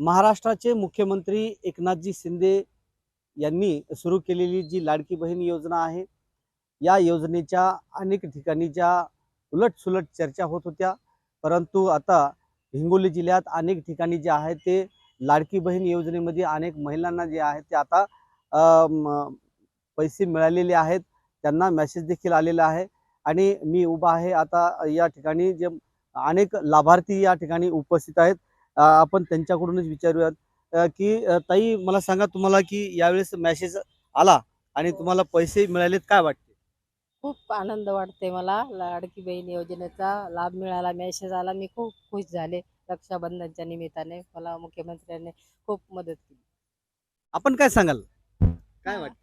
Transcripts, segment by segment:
महाराष्ट्राचे मुख्यमंत्री एकनाथजी शिंदे यांनी सुरू केलेली जी लाडकी बहीण योजना आहे या योजनेच्या अनेक ठिकाणी ज्या उलटसुलट चर्चा होत होत्या परंतु आता हिंगोली जिल्ह्यात अनेक ठिकाणी जे आहे ते लाडकी बहीण योजनेमध्ये अनेक महिलांना जे आहे ते आता पैसे मिळालेले आहेत त्यांना मेसेज देखील आलेला आहे. आणि मी उभा आहे आता या ठिकाणी जे अनेक लाभार्थी या ठिकाणी उपस्थित आहेत. आपण त्यांच्याकडूनच विचारूयात. की ताई मला सांगा तुम्हाला की यावेळेस मेसेज आला आणि तुम्हाला पैसे मिळालेत काय वाटते? खूप आनंद वाटते मला. लाडकी बहीण योजनेचा लाभ मिळाला मेसेज आला. मी खूप खुश झाले रक्षाबंधनच्या निमित्ताने. मला मुख्यमंत्र्यांनी खूप मदत केली. आपण काय सांगाल? काय हा. वाटतं?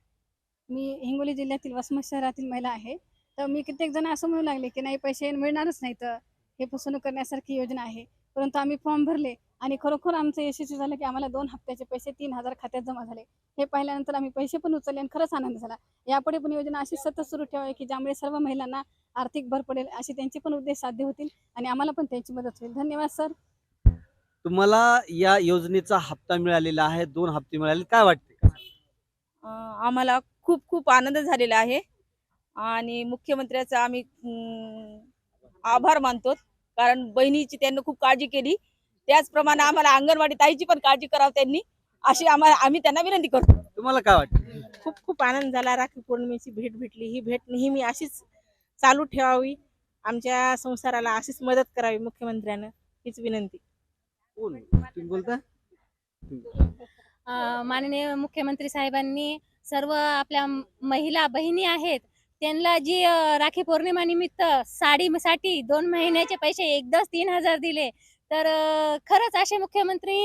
मी हिंगोली जिल्ह्यातील वसमत शहरातील महिला आहे. तर मी कित्येक जण असं म्हणू लागले की नाही पैसे मिळणारच नाही. तर हे फसवणूक करण्यासारखी योजना आहे. परंतु आम्ही फॉर्म भरले आणि खरोखर आमचं यशस्वी झालं की आम्हाला दोन हप्त्याचे पैसे तीन हजार खात्यात जमा झाले. हे पाहिल्यानंतर आम्ही पैसे पण उचलले आणि खरंच आनंद झाला. यापुढे पण योजना अशी सतत सुरू ठेवावी की ज्यामुळे सर्व महिलांना आर्थिक भर पडेल असे त्यांचे पण उद्देश साध्य होतील आणि आम्हाला पण त्यांची मदत होईल. धन्यवाद सर. तुम्हाला या योजनेचा हप्ता मिळालेला आहे. दोन हप्ते मिळाले काय वाटते आम्हाला खूप खूप आनंद झालेला आहे. आणि मुख्यमंत्र्याचा आम्ही आभार मानतो. कारण बहिणीची त्यांनी खूप काळजी केली. त्याचप्रमाणे आम्हाला अंगणवाडी ताईची पण काळजी करावं त्यांनी. अशी आम्हाला आम्ही त्यांना विनंती करतो. तुम्हाला काय वाटतं? खूप खूप आनंद झाला राखी पौर्णिमेची भेट भेटली. ही भेट नेहमी अशीच चालू ठेवावी. आमच्या संसाराला अशीच मदत करावी मुख्यमंत्र्यानं. हीच विनंती. कोण? तुम्ही बोलता? अ, माननीय मुख्यमंत्री साहेबांनी सर्व आपल्या महिला बहिणी आहेत त्यांना जी राखी पौर्णिमा निमित्त साडीसाठी दोन महिन्याचे पैसे एकदाच तीन हजार दिले. तर खरंच असे मुख्यमंत्री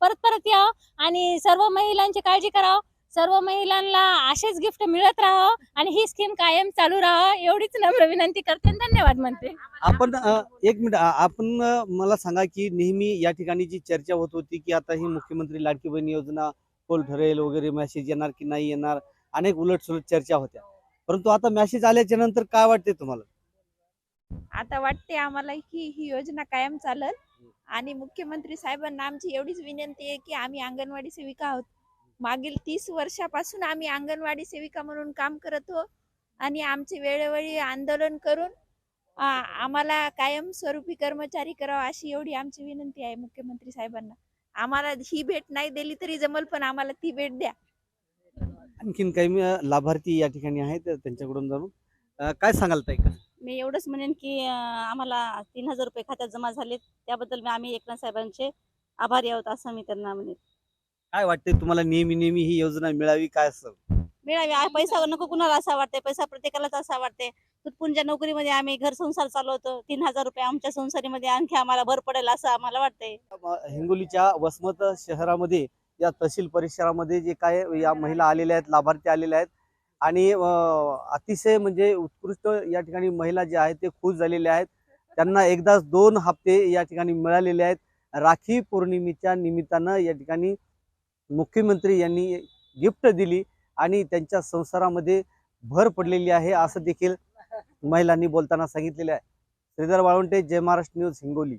परत परत याव आणि सर्व महिलांची काळजी करावं. सर्व महिलांना असेच गिफ्ट मिळत राहावं आणि ही स्कीम कायम चालू राहावं एवढीच नम्र विनंती करते आणि धन्यवाद म्हणते. आपण एक मिनिट आपण मला सांगा की नेहमी या ठिकाणी जी चर्चा होत होती की आता ही मुख्यमंत्री लाडकी बहीण योजना कोल ठरेल वगैरे मेसेज येणार की नाही येणार अनेक उलटसुलट चर्चा होत्या. परंतु आता मेसेज आल्याच्यानंतर काय वाटते तुम्हाला? आता वाटते आम्हाला की ही योजना कायम चालल. आणि मुख्यमंत्री साहेबांना आमची एवढीच विनंती आहे की आम्ही अंगणवाडी सेविका आहोत. मागील तीस वर्षापासून आम्ही अंगणवाडी सेविका म्हणून काम करत हो आणि आमचे वेळोवेळी आंदोलन करून आम्हाला कायम स्वरूपी कर्मचारी करावा अशी एवढी आमची विनंती आहे मुख्यमंत्री साहेबांना. आम्हाला ही भेट नाही दिली तरी जमल पण आम्हाला ती भेट द्या. आणखीन काही लाभार्थी या ठिकाणी आहेत त्यांच्याकडून जाणून. अ, काय सांगाल ताई? मी एवढंच म्हणेन की अं, आम्हाला तीन हजार रुपये खात्यात जमा झालेत. त्याबद्दल मी आम्ही एकनाथ साहेबांचे आभारी आहोत असं मी त्यांना म्हणेन. काय वाटते तुम्हाला नेहमी नेहमी ही योजना मिळावी काय असं? मिळावी. आ- पैसा नको कुणाला असा वाटते पैसा प्रत्येकालाच असा वाटते तुटपुंच्या नोकरीमध्ये आम्ही घर संसार चालवतो. तीन हजार रुपये आमच्या संसारीमध्ये आणखी आम्हाला भर पडेल असं आम्हाला वाटतंय. हिंगोलीच्या वसमत शहरामध्ये या तहसील परिसरामध्ये जे काय या महिला आलेल्या आहेत लाभार्थी आलेल्या आहेत. आणि अतिशय म्हणजे उत्कृष्ट या ठिकाणी महिला जे आहेत ते खुश झालेले आहेत. त्यांना एकदाच दोन हप्ते या ठिकाणी मिळालेले आहेत. राखी पौर्णिमेच्या निमित्तानं या ठिकाणी मुख्यमंत्री यांनी गिफ्ट दिली आणि त्यांच्या संसारामध्ये भर पडलेली आहे असं देखील महिलांनी बोलताना सांगितलेलं आहे. श्रीधर वाळवंटे जय महाराष्ट्र न्यूज हिंगोली.